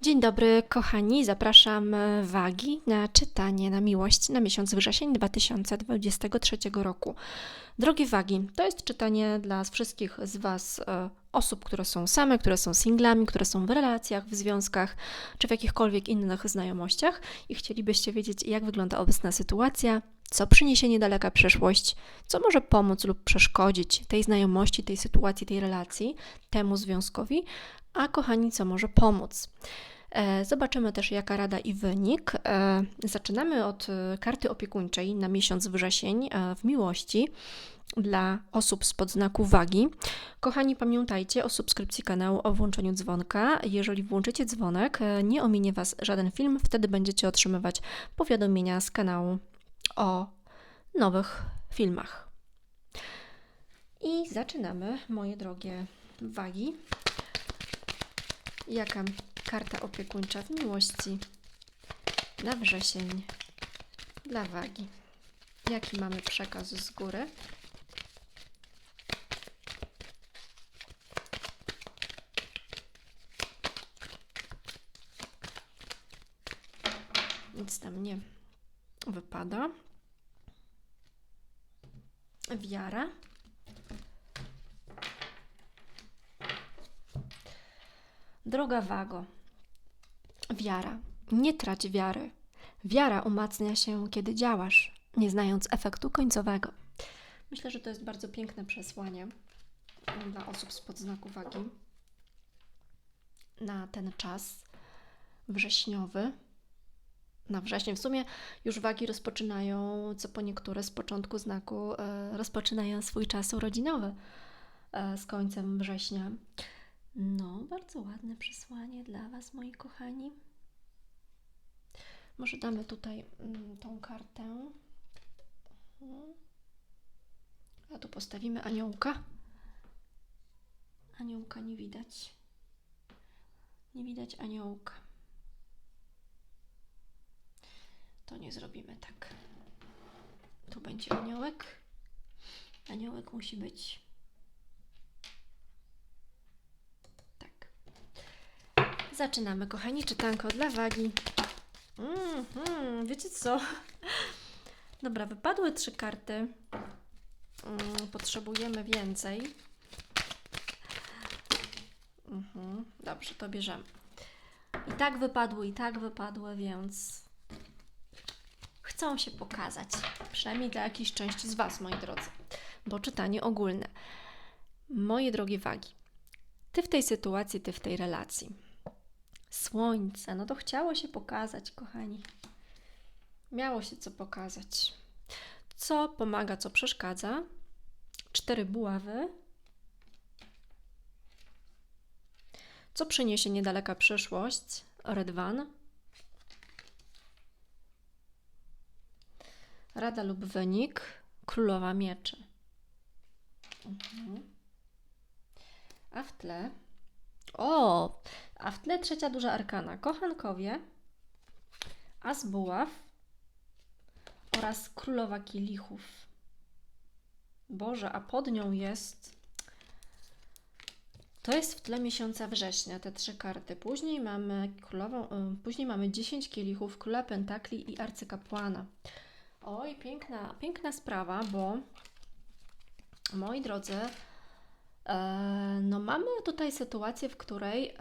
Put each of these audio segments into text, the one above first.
Dzień dobry, kochani. Zapraszam e, Wagi na czytanie na miłość na miesiąc wrzesień 2023 roku. Drogie Wagi, to jest czytanie dla wszystkich z Was e, osób, które są same, które są singlami, które są w relacjach, w związkach czy w jakichkolwiek innych znajomościach i chcielibyście wiedzieć, jak wygląda obecna sytuacja, co przyniesie niedaleka przyszłość, co może pomóc lub przeszkodzić tej znajomości, tej sytuacji, tej relacji, temu związkowi, a kochani, co może pomóc. E, zobaczymy też, jaka rada i wynik. E, zaczynamy od e, karty opiekuńczej na miesiąc wrzesień w miłości dla osób spod znaku wagi. Kochani, pamiętajcie o subskrypcji kanału, o włączeniu dzwonka. Jeżeli włączycie dzwonek, nie ominie Was żaden film, wtedy będziecie otrzymywać powiadomienia z kanału o nowych filmach. I zaczynamy, moje drogie wagi. Jaka karta opiekuńcza w miłości na wrzesień dla wagi? Jaki mamy przekaz z góry? Nic tam nie wypada. Wiara. Droga Wago, wiara. Nie trać wiary. Wiara umacnia się, kiedy działasz, nie znając efektu końcowego. Myślę, że to jest bardzo piękne przesłanie dla osób spod znaku wagi na ten czas wrześniowy. Na wrześniu w sumie już wagi rozpoczynają, co po niektóre z początku znaku, e, rozpoczynają swój czas urodzinowy e, z końcem września. No, bardzo ładne przesłanie dla Was, moi kochani. Może damy tutaj mm, tą kartę. Mhm. A tu postawimy aniołka. Aniołka nie widać. Nie widać aniołka. To nie zrobimy tak. Tu będzie aniołek. Aniołek musi być Zaczynamy, kochani, czytanko dla wagi. Mm, mm, wiecie co? Dobra, wypadły trzy karty. Mm, potrzebujemy więcej. Mhm, dobrze, to bierzemy. I tak wypadły, i tak wypadły, więc chcą się pokazać. Przynajmniej dla jakiejś części z Was, moi drodzy. Bo czytanie ogólne. Moje drogie wagi. Ty w tej sytuacji, ty w tej relacji Słońce, no to chciało się pokazać, kochani. Miało się co pokazać. Co pomaga, co przeszkadza? Cztery buławy. Co przyniesie niedaleka przyszłość? Redwan. Rada lub wynik. Królowa mieczy. Mhm. A w tle o, a w tle trzecia duża arkana. Kochankowie, as buław oraz królowa kielichów. Boże, a pod nią jest... To jest w tle miesiąca września, te trzy karty. Później mamy królową, y, później mamy 10 kielichów, króla pentakli i arcykapłana. Oj, piękna, piękna sprawa, bo moi drodzy, E, no mamy tutaj sytuację, w której e,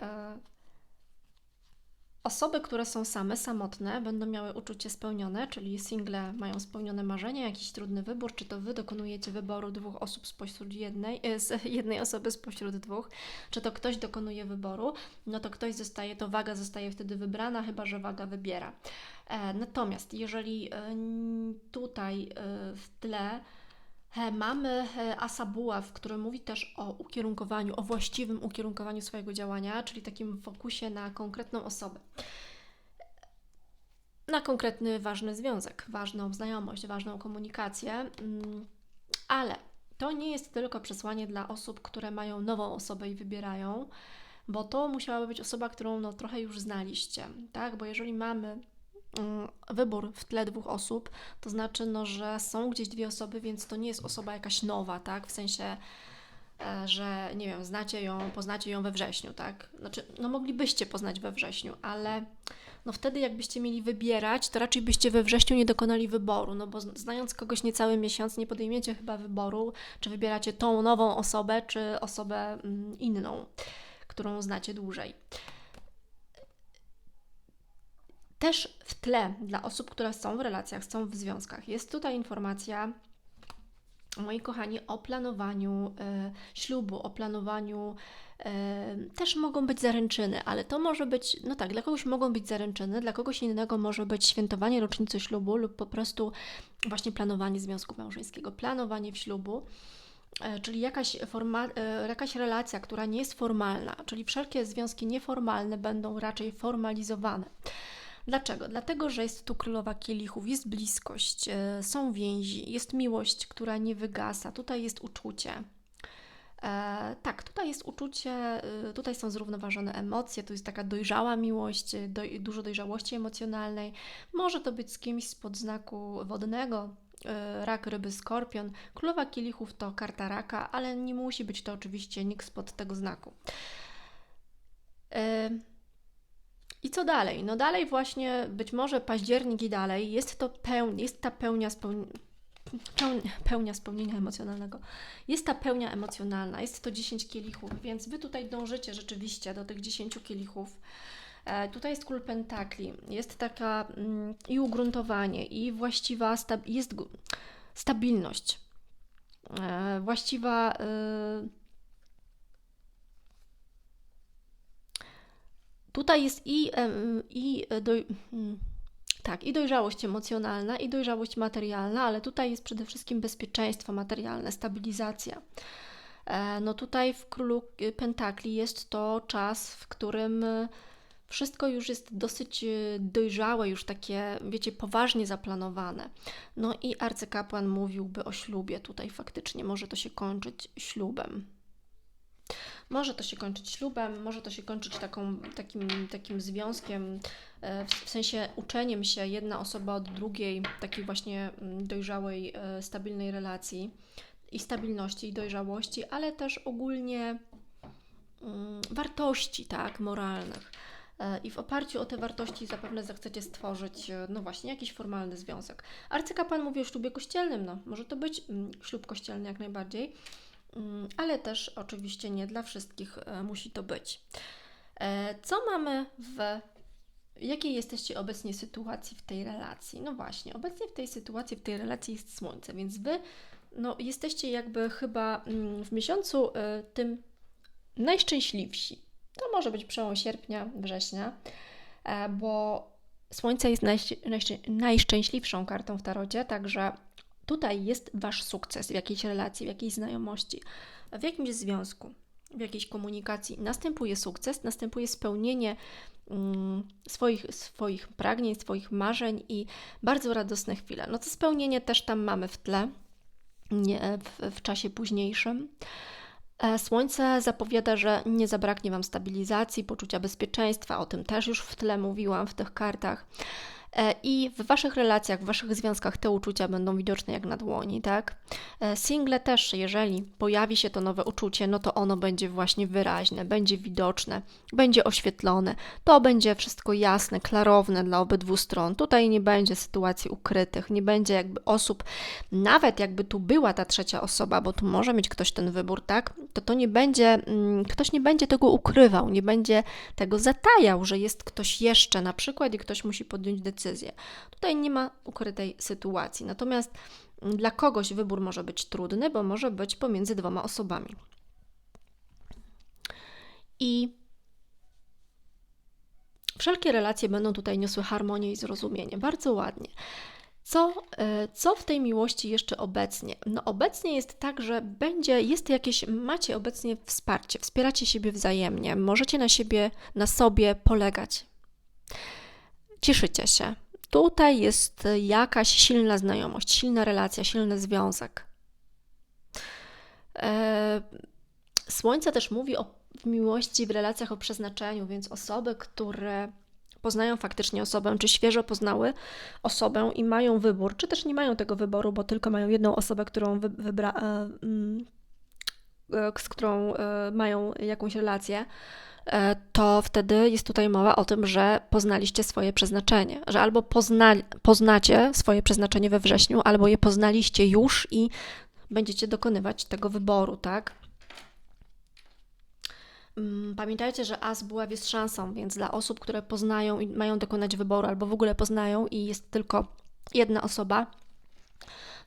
osoby, które są same, samotne, będą miały uczucie spełnione, czyli single mają spełnione marzenia, jakiś trudny wybór, czy to Wy dokonujecie wyboru dwóch osób spośród jednej, e, z jednej osoby spośród dwóch, czy to ktoś dokonuje wyboru, no to ktoś zostaje, to waga zostaje wtedy wybrana, chyba że waga wybiera. Natomiast jeżeli tutaj w tle Mamy Asabuła, w którym mówi też o ukierunkowaniu, o właściwym ukierunkowaniu swojego działania, czyli takim fokusie na konkretną osobę. Na konkretny, ważny związek, ważną znajomość, ważną komunikację, mm, ale to nie jest tylko przesłanie dla osób, które mają nową osobę i wybierają, bo to musiałaby być osoba, którą no, trochę już znaliście, tak? Bo jeżeli mamy wybór w tle dwóch osób, to znaczy, no, że są gdzieś dwie osoby, więc to nie jest osoba jakaś nowa, tak? W sensie e, że nie wiem, znacie ją, poznacie ją we wrześniu, tak? Znaczy, no moglibyście poznać we wrześniu, ale no wtedy jakbyście mieli wybierać, to raczej byście we wrześniu nie dokonali wyboru, no bo znając kogoś niecały miesiąc, nie podejmiecie chyba wyboru, czy wybieracie tą nową osobę, czy osobę mm, inną, którą znacie dłużej. Też w tle dla osób, które są w relacjach, są w związkach, jest tutaj informacja, moi kochani, o planowaniu y, ślubu, o planowaniu też mogą być zaręczyny, ale to może być, no tak, dla kogoś mogą być zaręczyny, dla kogoś innego może być świętowanie rocznicy ślubu lub po prostu właśnie planowanie związku małżeńskiego, planowanie w ślubu e, czyli jakaś, forma, e, jakaś relacja, która nie jest formalna, czyli wszelkie związki nieformalne będą raczej formalizowane. Dlaczego? Dlatego, że jest tu królowa kielichów, jest bliskość, e, są więzi, jest miłość, która nie wygasa, tutaj jest uczucie, E, tak, tutaj jest uczucie, y, tutaj są zrównoważone emocje, tu jest taka dojrzała miłość, doj, dużo dojrzałości emocjonalnej. Może to być z kimś spod znaku wodnego, rak, ryby, skorpion. Królowa kielichów to karta raka, ale nie musi być to oczywiście nikt spod tego znaku. E, I co dalej? No dalej właśnie, być może październik i dalej, jest to pełnia, jest ta pełnia spełnienia pełnia spełnienia emocjonalnego. Jest ta pełnia emocjonalna, jest to 10 kielichów, więc Wy tutaj dążycie rzeczywiście do tych 10 kielichów. E, tutaj jest król pentakli, jest taka mm, i ugruntowanie, i właściwa stab jest stabilność, e, właściwa. Y tutaj jest i, i do, hmm, tak, i dojrzałość emocjonalna, i dojrzałość materialna, ale tutaj jest przede wszystkim bezpieczeństwo materialne, stabilizacja. E, no tutaj w Królu Pentakli jest to czas, w którym wszystko już jest dosyć e, dojrzałe, już takie, wiecie, poważnie zaplanowane. No i arcykapłan mówiłby o ślubie tutaj faktycznie, może to się kończyć ślubem. Może to się kończyć ślubem, może to się kończyć taką, takim, takim związkiem, e, w sensie uczeniem się jedna osoba od drugiej, takiej właśnie mm, dojrzałej, e, stabilnej relacji i stabilności i dojrzałości, ale też ogólnie mm, wartości, tak, moralnych. E, I w oparciu o te wartości zapewne zechcecie stworzyć, no właśnie, jakiś formalny związek. Arcykapłan mówi o ślubie kościelnym, no, może to być mm, ślub kościelny jak najbardziej, ale też oczywiście nie dla wszystkich e, musi to być. E, co mamy w jakiej jesteście obecnie sytuacji w tej relacji? No właśnie, obecnie w tej sytuacji, w tej relacji jest słońce, więc wy no, jesteście jakby chyba mm, w miesiącu e, tym najszczęśliwsi. To może być przełom sierpnia, września, bo słońce jest najszczęśliwszą kartą w tarocie, także Tutaj jest Wasz sukces w jakiejś relacji, w jakiejś znajomości, w jakimś związku, w jakiejś komunikacji. Następuje sukces, następuje spełnienie mm, swoich, swoich pragnień, swoich marzeń i bardzo radosne chwile. No to spełnienie też tam mamy w tle, nie, w, w czasie późniejszym. E, słońce zapowiada, że nie zabraknie Wam stabilizacji, poczucia bezpieczeństwa, o tym też już w tle mówiłam w tych kartach. E, i w Waszych relacjach, w Waszych związkach te uczucia będą widoczne jak na dłoni, tak? E, single też, jeżeli pojawi się to nowe uczucie, no to ono będzie właśnie wyraźne, będzie widoczne, będzie oświetlone, to będzie wszystko jasne, klarowne dla obydwu stron. Tutaj nie będzie sytuacji ukrytych, nie będzie jakby osób, nawet jakby tu była ta trzecia osoba, bo tu może mieć ktoś ten wybór, tak? To to nie będzie, mm, ktoś nie będzie tego ukrywał, nie będzie tego zatajał, że jest ktoś jeszcze na przykład i ktoś musi podjąć decyzję decyzję. Tutaj nie ma ukrytej sytuacji. Natomiast dla kogoś wybór może być trudny, bo może być pomiędzy dwoma osobami. I wszelkie relacje będą tutaj niosły harmonię i zrozumienie. Bardzo ładnie. Co, e, co w tej miłości jeszcze obecnie? No obecnie jest tak, że będzie, jest jakieś, macie obecnie wsparcie, wspieracie siebie wzajemnie, możecie na siebie, na sobie polegać cieszycie się. Tutaj jest jakaś silna znajomość, silna relacja, silny związek. E, słońce też mówi o miłości w relacjach o przeznaczeniu, więc osoby, które poznają faktycznie osobę, czy świeżo poznały osobę i mają wybór, czy też nie mają tego wyboru, bo tylko mają jedną osobę, którą wybra, e, mm, z którą e, mają jakąś relację, e, to wtedy jest tutaj mowa o tym, że poznaliście swoje przeznaczenie, że albo pozna, poznacie swoje przeznaczenie we wrześniu, albo je poznaliście już i będziecie dokonywać tego wyboru, tak? Mm, Pamiętajcie, że as buław jest szansą, więc dla osób, które poznają i mają dokonać wyboru, albo w ogóle poznają i jest tylko jedna osoba,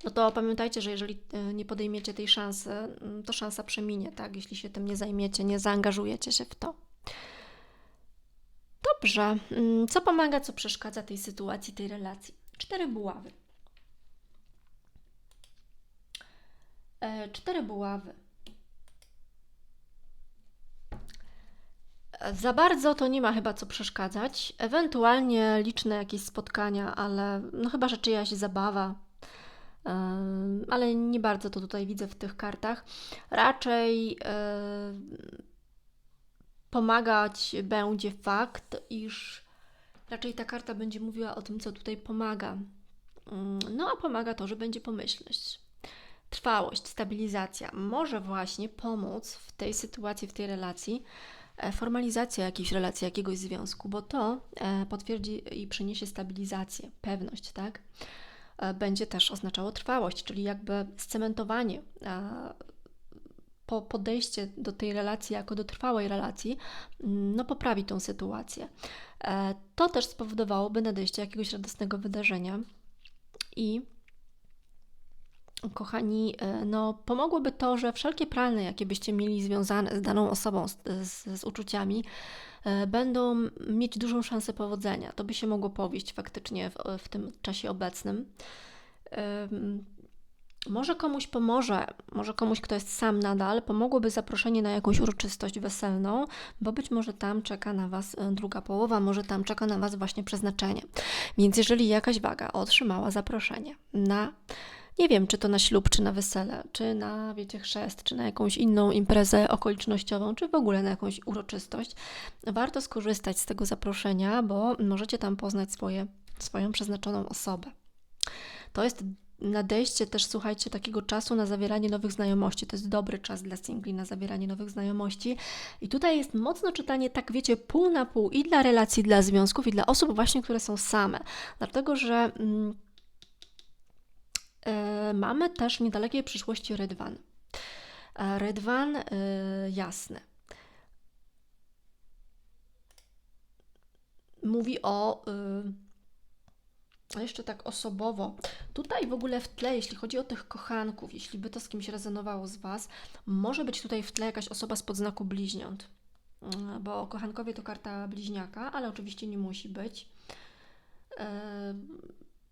no to pamiętajcie, że jeżeli y, nie podejmiecie tej szansy, mm, to szansa przeminie, tak? Jeśli się tym nie zajmiecie, nie zaangażujecie się w to. Dobrze. Mm, Co pomaga, co przeszkadza tej sytuacji, tej relacji? Cztery buławy. E, Cztery buławy. E, Za bardzo to nie ma chyba co przeszkadzać. Ewentualnie liczne jakieś spotkania, ale no chyba, że czyjaś zabawa. Ale nie bardzo to tutaj widzę w tych kartach. Raczej pomagać będzie fakt, iż raczej ta karta będzie mówiła o tym, co tutaj pomaga. Mm, No a pomaga to, że będzie pomyślność. Trwałość, stabilizacja może właśnie pomóc w tej sytuacji, w tej relacji, e, formalizacja jakiejś relacji, jakiegoś związku, bo to e, potwierdzi i przyniesie stabilizację, pewność, tak? E, Będzie też oznaczało trwałość, czyli jakby scementowanie, e, po podejście do tej relacji jako do trwałej relacji, mm, no poprawi tą sytuację. E, To też spowodowałoby nadejście jakiegoś radosnego wydarzenia i Kochani, e, no pomogłoby to, że wszelkie plany, jakie byście mieli związane z daną osobą, z, z, z uczuciami, e, będą mieć dużą szansę powodzenia. To by się mogło powieść faktycznie w, w tym czasie obecnym. Może komuś pomoże, może komuś, kto jest sam nadal, pomogłoby zaproszenie na jakąś uroczystość weselną, bo być może tam czeka na Was e, druga połowa, może tam czeka na Was właśnie przeznaczenie. Więc jeżeli jakaś waga otrzymała zaproszenie na nie wiem, czy to na ślub, czy na wesele, czy na, wiecie, chrzest, czy na jakąś inną imprezę okolicznościową, czy w ogóle na jakąś uroczystość. Warto skorzystać z tego zaproszenia, bo możecie tam poznać swoje, swoją przeznaczoną osobę. To jest nadejście też, słuchajcie, takiego czasu na zawieranie nowych znajomości. To jest dobry czas dla singli na zawieranie nowych znajomości. I tutaj jest mocno czytanie, tak wiecie, pół na pół i dla relacji, dla związków, i dla osób właśnie, które są same. Dlatego, że... Mm, Mamy też w niedalekiej przyszłości rydwan. E, Rydwan e, jasny. Mówi o. Jeszcze tak osobowo. Tutaj w ogóle w tle, jeśli chodzi o tych kochanków, jeśli by to z kimś rezonowało z Was, może być tutaj w tle jakaś osoba spod znaku bliźniąt. Bo kochankowie to karta bliźniaka, ale oczywiście nie musi być.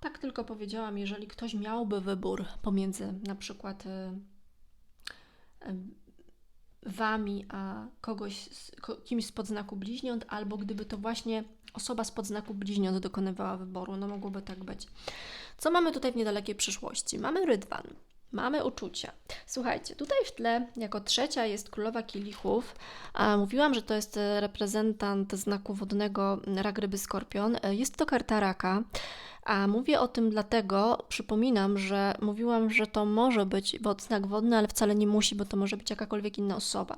Tak tylko powiedziałam, jeżeli ktoś miałby wybór pomiędzy na przykład y, wami a kogoś, kimś spod znaku bliźniąt, albo gdyby to właśnie osoba spod znaku bliźniąt dokonywała wyboru, no mogłoby tak być. Co mamy tutaj w niedalekiej przyszłości? Mamy rydwan, mamy uczucia. Słuchajcie, tutaj w tle jako trzecia jest królowa kielichów. Mówiłam, że to jest e, reprezentant znaku wodnego rak ryby skorpion. E, Jest to karta raka. A mówię o tym dlatego, przypominam, że mówiłam, że to może być wod- znak wodny, ale wcale nie musi, bo to może być jakakolwiek inna osoba.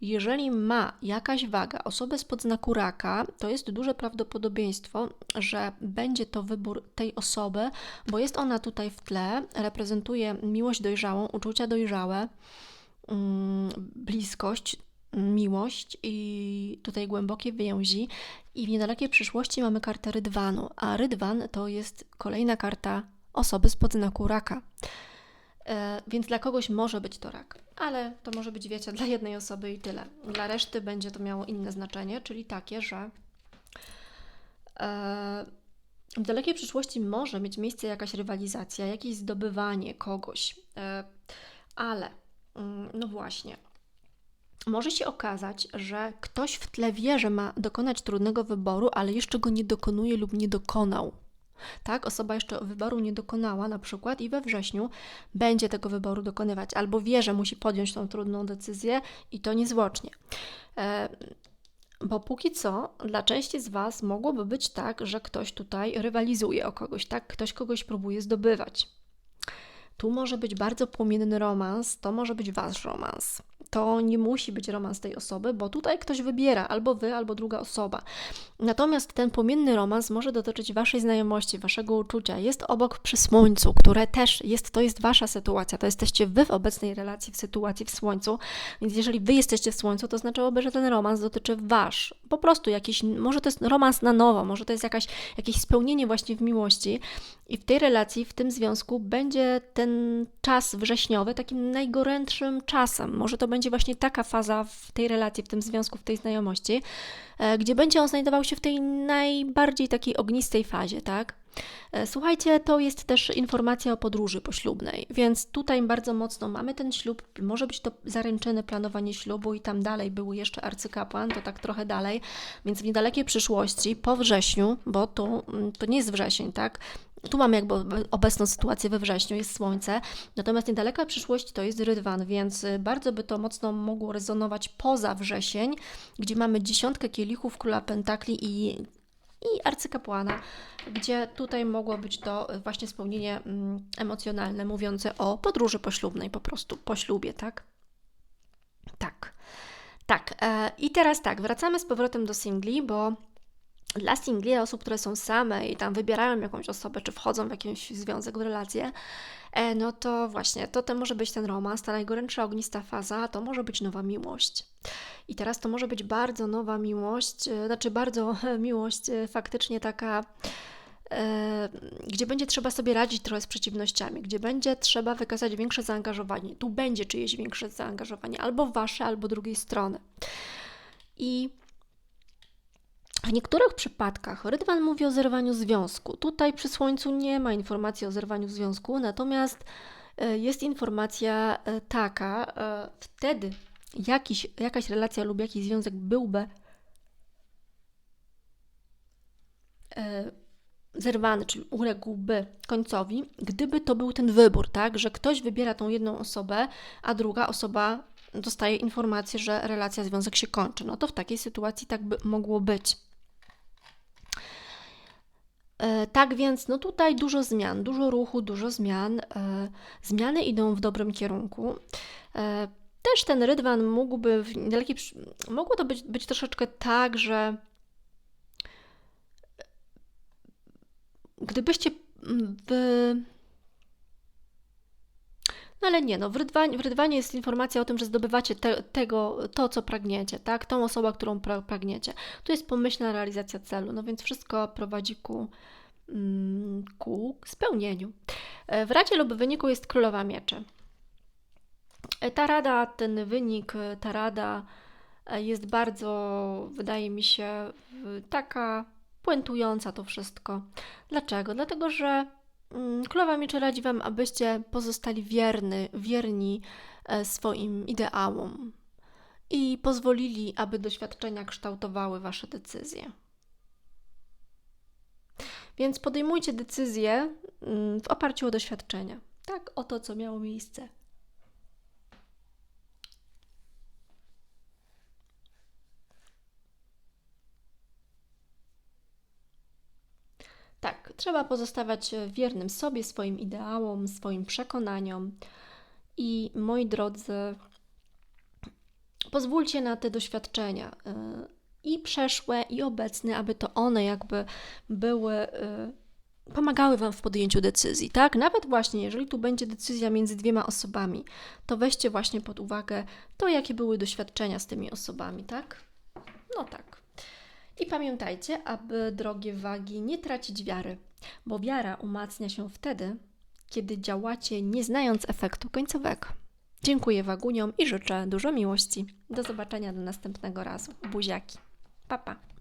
Jeżeli ma jakaś waga osobę spod znaku raka, to jest duże prawdopodobieństwo, że będzie to wybór tej osoby, bo jest ona tutaj w tle, reprezentuje miłość dojrzałą, uczucia dojrzałe, mm, bliskość, miłość i tutaj głębokie więzi. I w niedalekiej przyszłości mamy kartę Rydwanu, a Rydwan to jest kolejna karta osoby spod znaku raka. E, więc dla kogoś może być to rak, ale to może być, wiecie, dla jednej osoby i tyle. Dla reszty będzie to miało inne znaczenie, czyli takie, że e, w dalekiej przyszłości może mieć miejsce jakaś rywalizacja, jakieś zdobywanie kogoś, e, ale mm, no właśnie, może się okazać, że ktoś w tle wie, że ma dokonać trudnego wyboru, ale jeszcze go nie dokonuje lub nie dokonał. Tak, osoba jeszcze wyboru nie dokonała, na przykład, i we wrześniu będzie tego wyboru dokonywać, albo wie, że musi podjąć tą trudną decyzję i to niezwłocznie. E, bo póki co, dla części z Was mogłoby być tak, że ktoś tutaj rywalizuje o kogoś, tak? Ktoś kogoś próbuje zdobywać. Tu może być bardzo płomienny romans, to może być Wasz romans. To nie musi być romans tej osoby, bo tutaj ktoś wybiera, albo wy, albo druga osoba. Natomiast ten płomienny romans może dotyczyć waszej znajomości, waszego uczucia. Jest obok przy słońcu, które też jest, to jest wasza sytuacja, to jesteście wy w obecnej relacji, w sytuacji w słońcu. Więc jeżeli wy jesteście w słońcu, to znaczyłoby, że ten romans dotyczy wasz. Po prostu jakiś, może to jest romans na nowo, może to jest jakaś, jakieś spełnienie właśnie w miłości. I w tej relacji, w tym związku będzie ten czas wrześniowy takim najgorętszym czasem. Może to będzie właśnie taka faza w tej relacji, w tym związku, w tej znajomości, e, gdzie będzie on znajdował się w tej najbardziej takiej ognistej fazie, tak? E, Słuchajcie, to jest też informacja o podróży poślubnej, więc tutaj bardzo mocno mamy ten ślub, może być to zaręczyny, planowanie ślubu i tam dalej był jeszcze arcykapłan, to tak trochę dalej, więc w niedalekiej przyszłości, po wrześniu, bo to, mm, to nie jest wrzesień, tak? Tu mamy jakby obecną sytuację we wrześniu, jest słońce, natomiast niedaleka przyszłość to jest rydwan, więc y, bardzo by to mocno mogło rezonować poza wrzesień, gdzie mamy dziesiątkę kielichów króla pentakli i i arcykapłana, gdzie tutaj mogło być to właśnie spełnienie mm, emocjonalne, mówiące o podróży poślubnej, po prostu po ślubie, tak? Tak. Tak. E, I teraz tak, wracamy z powrotem do singli, bo dla singli, osób, które są same i tam wybierają jakąś osobę, czy wchodzą w jakiś związek, w relację, e, no to właśnie, to, to może być ten romans, ta najgorętsza, ognista faza, to może być nowa miłość. I teraz to może być bardzo nowa miłość, e, znaczy bardzo miłość e, faktycznie taka, gdzie będzie trzeba sobie radzić trochę z przeciwnościami, gdzie będzie trzeba wykazać większe zaangażowanie. Tu będzie czyjeś większe zaangażowanie, albo wasze, albo drugiej strony. I w niektórych przypadkach Rydwan mówi o zerwaniu związku. Tutaj przy Słońcu nie ma informacji o zerwaniu związku, natomiast e, jest informacja e, taka, e, wtedy jakiś, jakaś relacja lub jakiś związek byłby zerwany, czyli uległby końcowi, gdyby to był ten wybór, tak, że ktoś wybiera tą jedną osobę, a druga osoba dostaje informację, że relacja, związek się kończy. No to w takiej sytuacji tak by mogło być. E, tak więc, no tutaj dużo zmian, dużo ruchu, dużo zmian. E, zmiany idą w dobrym kierunku. E, też ten rydwan mógłby w niedalekiej, mogło to być, być troszeczkę tak, że gdybyście w no ale nie, no w rydwanie, w rydwanie jest informacja o tym, że zdobywacie te, tego, to, co pragniecie, tak? Tą osobę, którą pra, pragniecie. Tu jest pomyślna realizacja celu, no więc wszystko prowadzi ku, mm, ku spełnieniu. E, w radzie lub wyniku jest królowa mieczy. E, ta rada, ten wynik, e, ta rada jest bardzo, wydaje mi się, taka puentująca to wszystko. Dlaczego? Dlatego, że Królowa Mieczy radzi Wam, abyście pozostali wierny, wierni e, swoim ideałom i pozwolili, aby doświadczenia kształtowały Wasze decyzje. Więc podejmujcie decyzje mm, w oparciu o doświadczenia. Tak, o to, co miało miejsce. Tak, trzeba pozostawać wiernym sobie, swoim ideałom, swoim przekonaniom. I moi drodzy, pozwólcie na te doświadczenia y, i przeszłe, i obecne, aby to one jakby były, y, pomagały Wam w podjęciu decyzji, tak? Nawet właśnie, jeżeli tu będzie decyzja między dwiema osobami, to weźcie właśnie pod uwagę to, jakie były doświadczenia z tymi osobami, tak? No tak. I pamiętajcie, aby drogie wagi nie tracić wiary, bo wiara umacnia się wtedy, kiedy działacie nie znając efektu końcowego. Dziękuję waguniom i życzę dużo miłości. Do zobaczenia do następnego razu. Buziaki. Pa, pa.